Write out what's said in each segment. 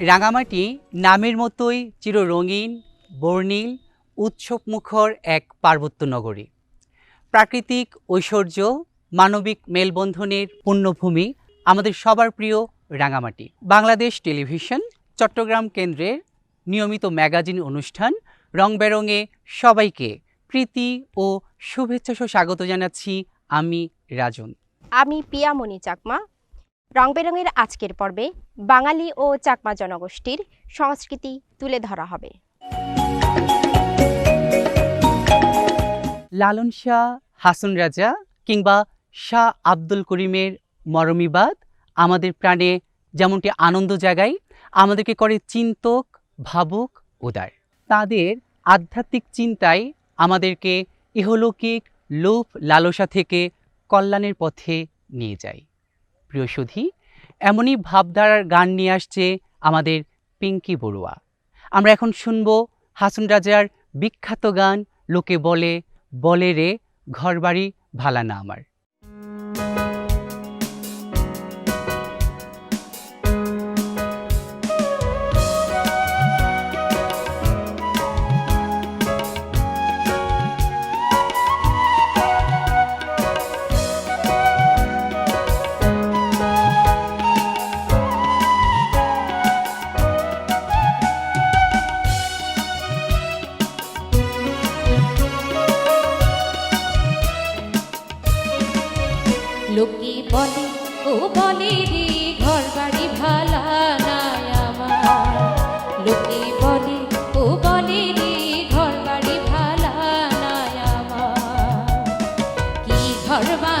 রাঙামাটি নামের মতোই চিররঙিন, বর্ণিল, উৎসবমুখর এক পার্বত্য নগরী। প্রাকৃতিক ঐশ্বর্য, মানবিক মেলবন্ধনের পুণ্যভূমি আমাদের সবার প্রিয় রাঙামাটি। বাংলাদেশ টেলিভিশন, চট্টগ্রাম কেন্দ্রের নিয়মিত ম্যাগাজিন অনুষ্ঠান রং বেরঙে সবাইকে প্রীতি ও শুভেচ্ছা স্বাগত জানাচ্ছি আমি রাজন। আমি পিয়ামণি চাকমা রং বেরঙের আজকের পর্বে বাঙালি ও চাকমা জনগোষ্ঠীর সংস্কৃতি তুলে ধরা হবে। লালন শাহ, হাসন রাজা কিংবা শাহ আব্দুল করিমের মরমিবাদ আমাদের প্রাণে যেমনটি আনন্দ জাগায়, আমাদেরকে করে চিন্তক, ভাবুক, উদার। তাদের আধ্যাত্মিক চিন্তায় আমাদেরকে ইহলৌকিক লোভ লালসা থেকে কল্যাণের পথে নিয়ে যায়। প্রিয় সুধী, এমনই ভাবধারার গান নিয়ে আসছে আমাদের পিঙ্কি বড়ুয়া। আমরা এখন শুনব হাসন রাজার বিখ্যাত গান, লোকে বলে বলে রে, ঘরবাড়ি ভালা না আমার। 好热巴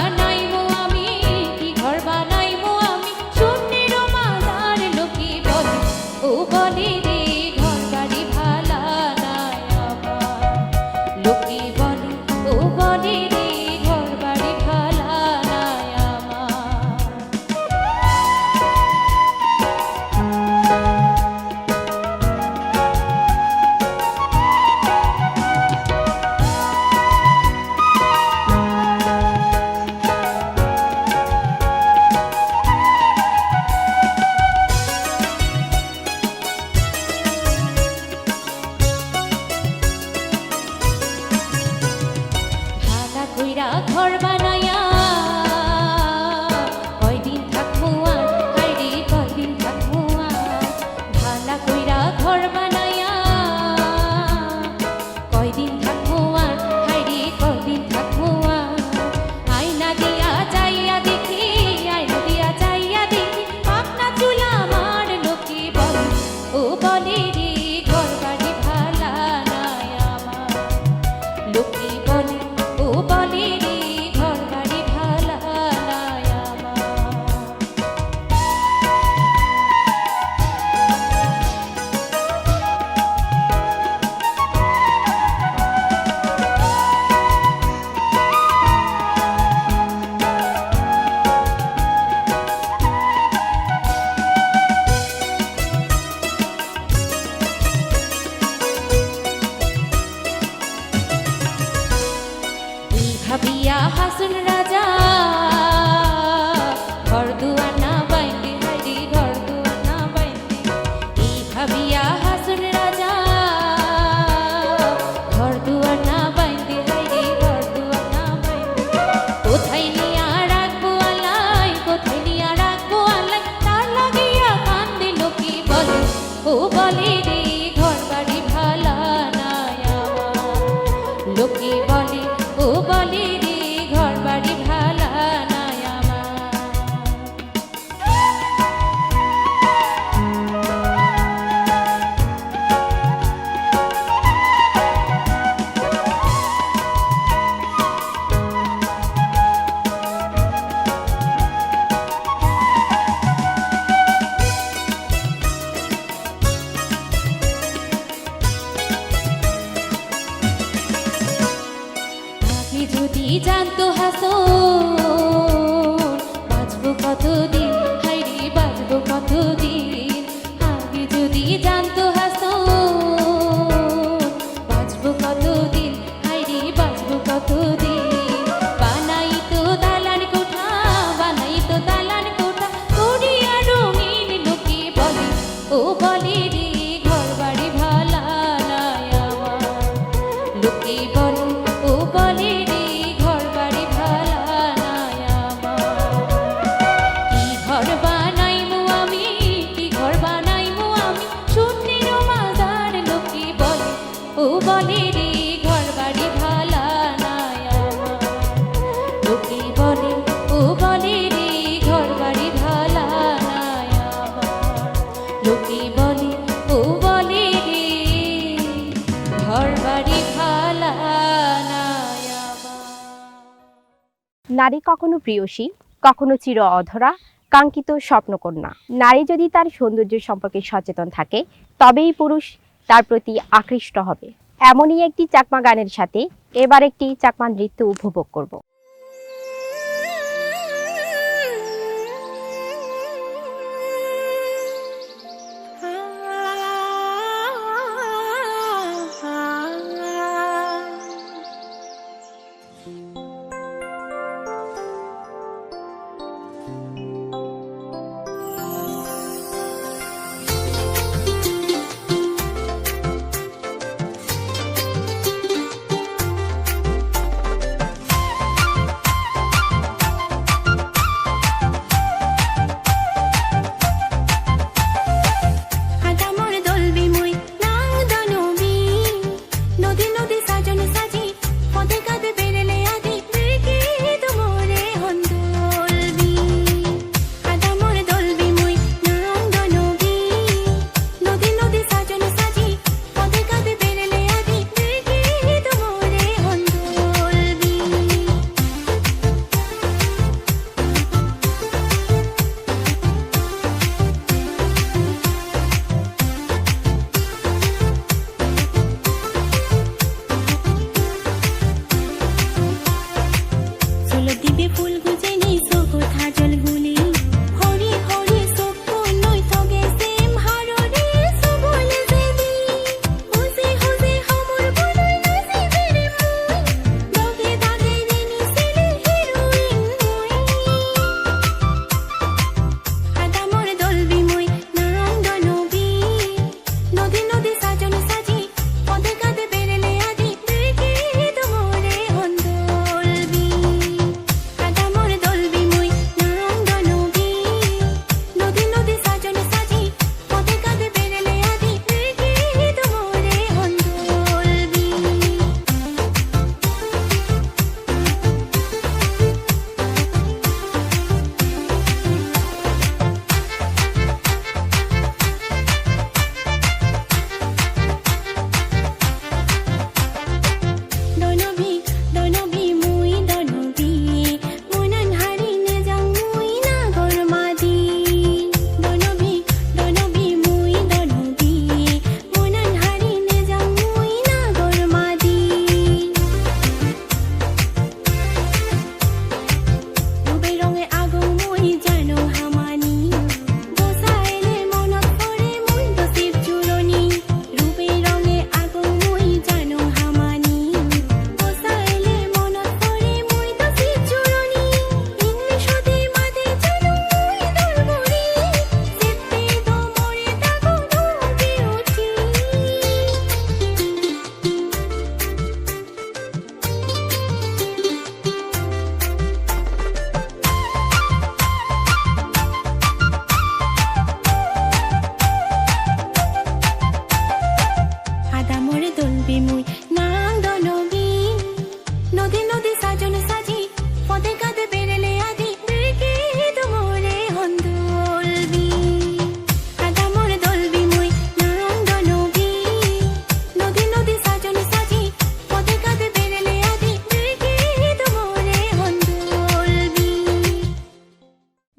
নারী কখনো প্রিয়সী, কখনো চির অধরা, কাঙ্ক্ষিত স্বপ্নকন্যা। নারী যদি তার সৌন্দর্য সম্পর্কে সচেতন থাকে, তবেই পুরুষ তার প্রতি আকৃষ্ট হবে। এমনই একটি চাকমা গানের সাথে এবার একটি চাকমা নৃত্য উপভোগ করব।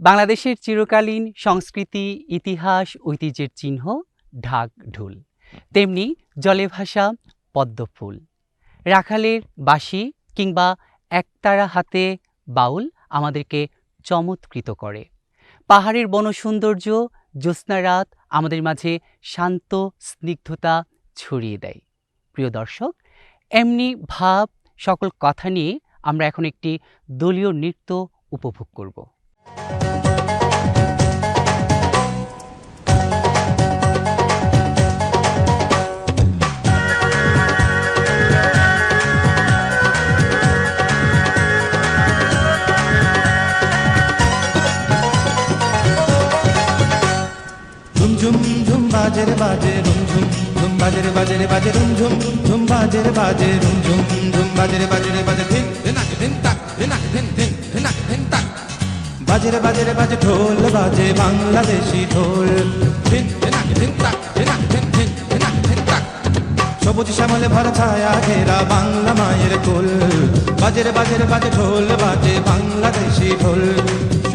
বাংলাদেশের চিরকালীন সংস্কৃতি, ইতিহাস, ঐতিহ্যের চিহ্ন ঢাক ঢুল। তেমনি জলে ভাষা পদ্মফুল রাখালের বাঁশি কিংবা একতারা হাতে বাউল আমাদেরকে চমৎকৃত করে। পাহাড়ের বনসৌন্দর্য জ্যোৎস্নারাত আমাদের মাঝে শান্ত স্নিগ্ধতা ছড়িয়ে দেয়। প্রিয় দর্শক, এমনি ভাব, সকল কথা নিয়ে আমরা এখন একটি দলীয় নৃত্য উপভোগ করব। বাজে রে বাজে রুম ঝুম ঝুম বাজে রে বাজে রুম ঝুম ঝুম বাজে রে বাজে রুম ঝুম ঝুম বাজে রে বাজে, ধিন, ধিনাক, ধিন, তাক, ধিনাক, ধিন ধিন, ধিনাক, ধিন, তাক। বাজে রে বাজে রে বাজে ঢোল বাজে বাংলাদেশি ঢোল। ধিন, ধিনাক, ধিন, তাক, ধিনাক, ধিন ধিন, ধিনাক, ধিন, তাক। সবুজ শ্যামলে ভরা ছায়া ঘেরা বাংলা মায়ের কোল। বাজের বাজের বাজে ঢোল বাজে বাংলাদেশি ঢোল।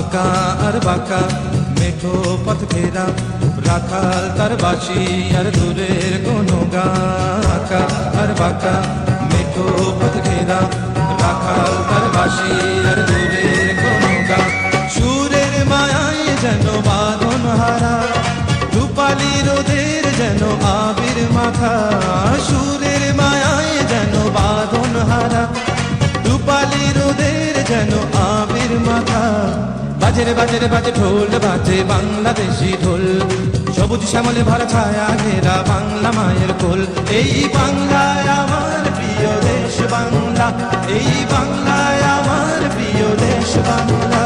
আঁকা আর বাঁকা মেঠো পথ ঘেরা রাখাল তার বাসি আর দূরের কোনো গা আঁকা আর বাঁকা মেঠো পথ ঘেরা রাখাল তার বাসি আর দূরের কোনো গা সুরের মায়ায় যেন বাঁধন হারা রূপালি রোদের যেন আবির মাখা সুরের মায়ায় যেন বাঁধন হারা রূপালি রোদের যেন আবির মাথা বাজের বাজের, বাজে ঢোল, বাজে বাংলাদেশি ঢোল। সবুজ শ্যামলে ভরা ছায়া ঘেরা বাংলা মায়ের কোল। এই বাংলায় আমার প্রিয় দেশ বাংলা। এই বাংলায় আমার প্রিয় দেশ বাংলা।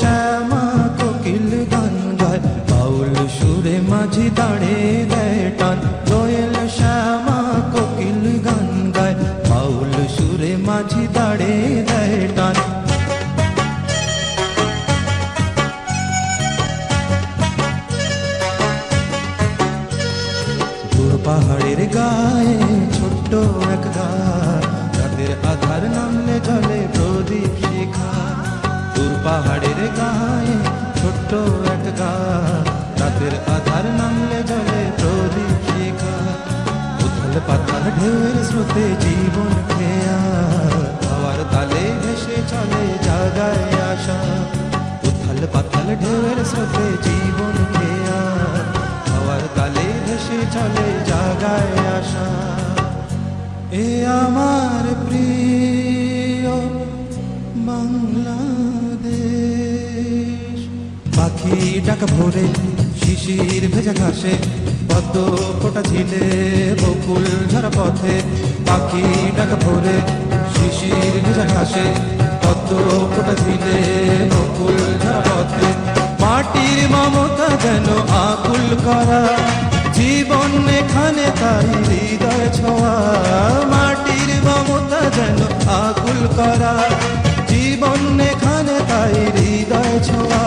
শ্যামা, কোকিল গান বাউল সুরে মাঝি দাঁড়ে পাখি ডাকা ভোরে, শিশির ভেজা ঘাসে, পদ্ম ফোটা ঝিলে, বকুল ঝরা পথে। পাখি ডাকা ভোরে, শিশির ভেজা ঘাসে, পদ্ম ফোটা ঝিলে, বকুল ঝরা পথে। মাটির মমতা যেন আকুল করা, জীবন এখানে তাই হৃদয় ছোঁয়া। মাটির মমতা যেন আকুল করা, জীবন এখানে তাই হৃদয় ছোঁয়া।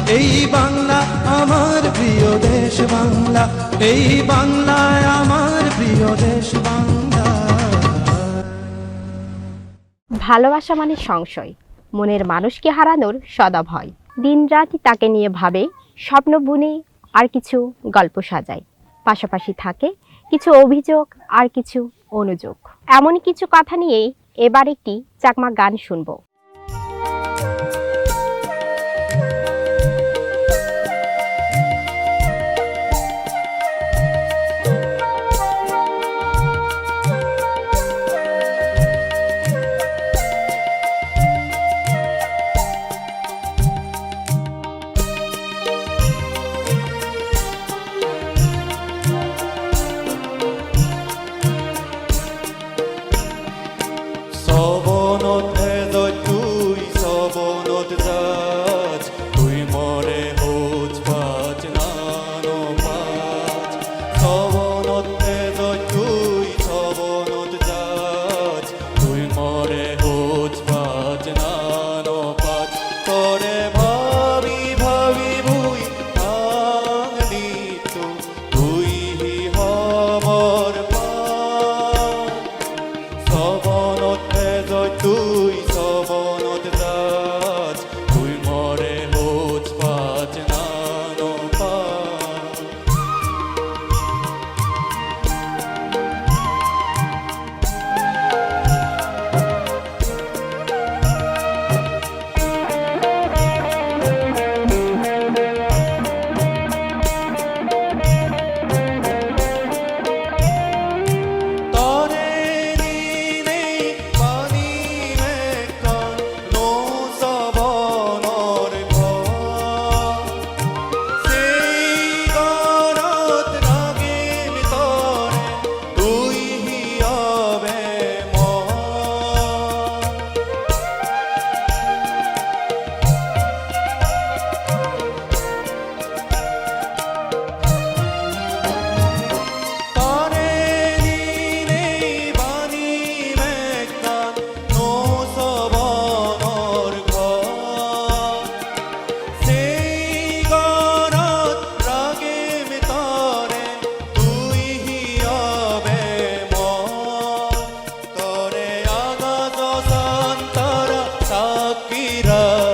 এই বাংলা আমার প্রিয় দেশ বাংলা। এই বাংলায় আমার প্রিয় দেশ বাংলা। ভালোবাসা মানে সংশয়। মনের মানুষকে হারানোর সদা ভয় দিনরাত তাকে নিয়ে ভাবে, স্বপ্ন বুনে আর কিছু গল্প সাজায়। পাশাপাশি থাকে কিছু অভিযোগ আর কিছু অনুযোগ। এমন কিছু কথা নিয়ে এবার একটি চাকমা গান শুনব। pirão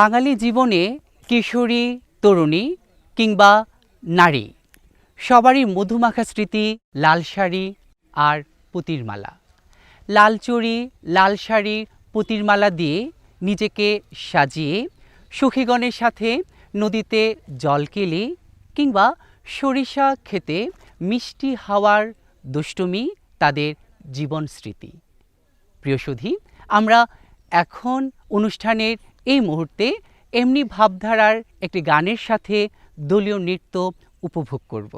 বাঙালি জীবনে কিশোরী, তরুণী কিংবা নারী, সবারই মধুমাখা স্মৃতি লাল শাড়ি আর পুতির মালা। লাল চুড়ি, লাল শাড়ি, পুতির মালা দিয়ে নিজেকে সাজিয়ে সুখীগণের সাথে নদীতে জল কেলে কিংবা সরিষা খেতে মিষ্টি হাওয়ার দুষ্টুমি তাদের জীবন স্মৃতি। প্রিয় সুধী, আমরা এখন অনুষ্ঠানের এই মুহূর্তে এমনি ভাবধারার একটি গানের সাথে দলীয় নৃত্য উপভোগ করব।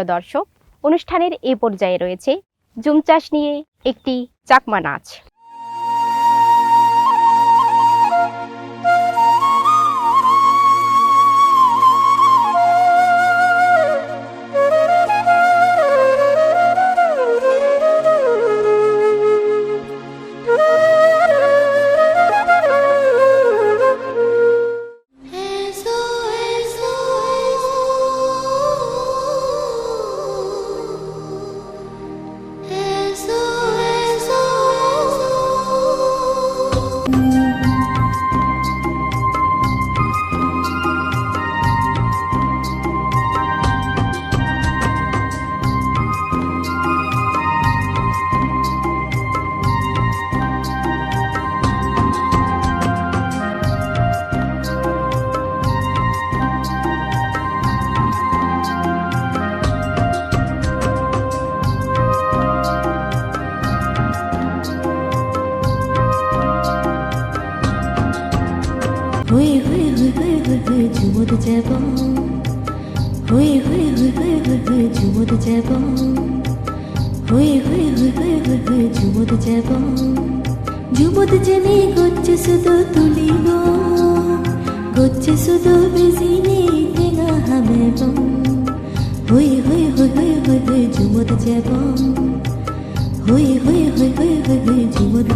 প্রিয় দর্শক অনুষ্ঠানের এ পর্যায়ে রয়েছে জুম চাষ নিয়ে একটি চাকমা নাচ। যাব হুই হুই হুই হুই হুই হুই ঝুমুর যাব হুই হুই হুই হুই হুই হুই ঝুমুর যাব ঝুমুর জেনে তুলিব গচ্ছে শুধু বেজিনে তেনা হামেব হুই হুই হুই হুই হুই হুই ঝুমুর যাব হুই হুই হুই হুই হুই হুই ঝুমুর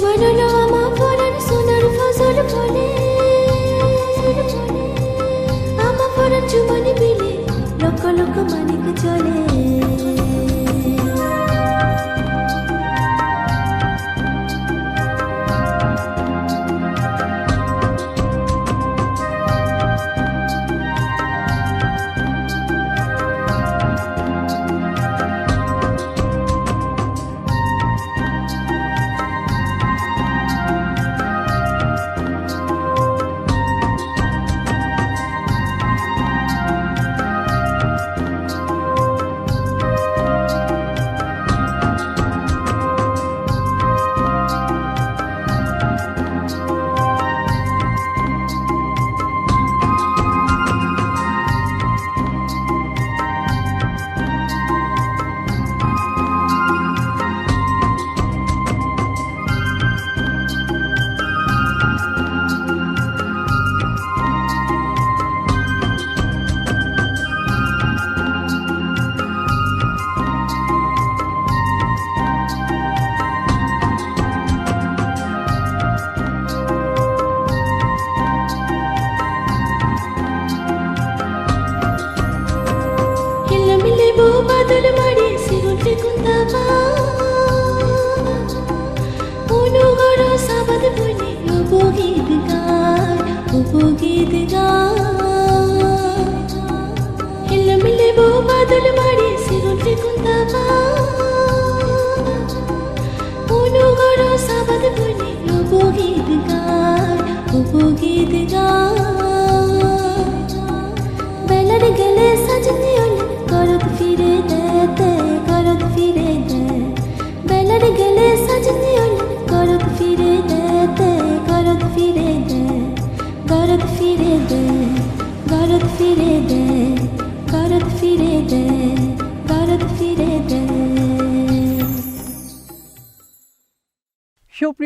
Mana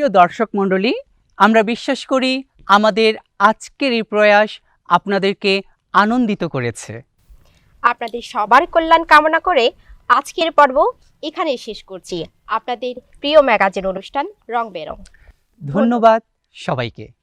সুপ্রিয় দর্শক মণ্ডলী আমরা বিশ্বাস করি আমাদের আজকের এই প্রয়াস আপনাদেরকে আনন্দিত করেছে। আপনাদের সবার কল্যাণ কামনা করে আজকের পর্ব এখানেই শেষ করছি। আপনাদের প্রিয় ম্যাগাজিন অনুষ্ঠান রং বেরং। ধন্যবাদ সবাইকে।